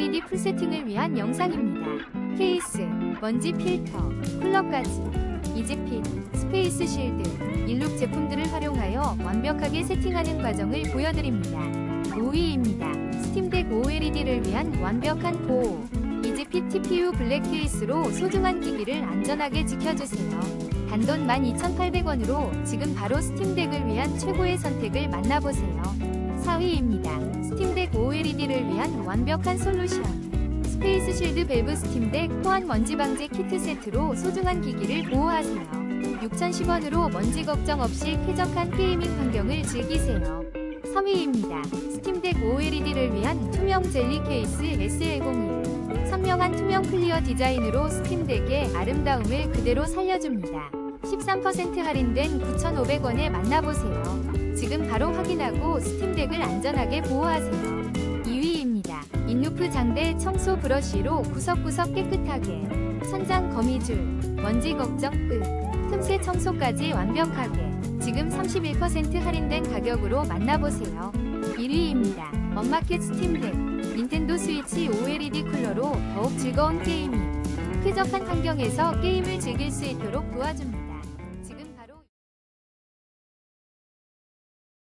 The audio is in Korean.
OLED 풀세팅을 위한 영상입니다. 케이스, 먼지 필터, 쿨러까지, 이지핏, 스페이스 실드, 일룩 제품들을 활용하여 완벽하게 세팅하는 과정을 보여드립니다. 5위입니다. 스팀덱 OLED를 위한 완벽한 보호. 이지핏 TPU 블랙 케이스로 소중한 기기를 안전하게 지켜주세요. 단돈 12,800원으로 지금 바로 스팀덱을 위한 최고의 선택을 만나보세요. 4위입니다. 스팀덱 OLED를 위한 완벽한 솔루션. 스페이스 실드 밸브 스팀덱 호환 먼지 방제 키트 세트로 소중한 기기를 보호하세요. 6,010원으로 먼지 걱정 없이 쾌적한 게이밍 환경을 즐기세요. 3위입니다. 스팀덱 OLED를 위한 투명 젤리 케이스 SL01. 선명한 투명 클리어 디자인으로 스팀덱의 아름다움을 그대로 살려줍니다. 13% 할인된 9,500원에 만나보세요. 지금 바로 확인하고 스팀덱을 안전하게 보호하세요. 2위입니다. 인루프 장대 청소 브러쉬로 구석구석 깨끗하게 천장 거미줄, 먼지 걱정 끝, 틈새 청소까지 완벽하게 지금 31% 할인된 가격으로 만나보세요. 1위입니다. 엄마켓 스팀덱 닌텐도 스위치 OLED 쿨러로 더욱 즐거운 게이밍 쾌적한 환경에서 게임을 즐길 수 있도록 도와줍니다.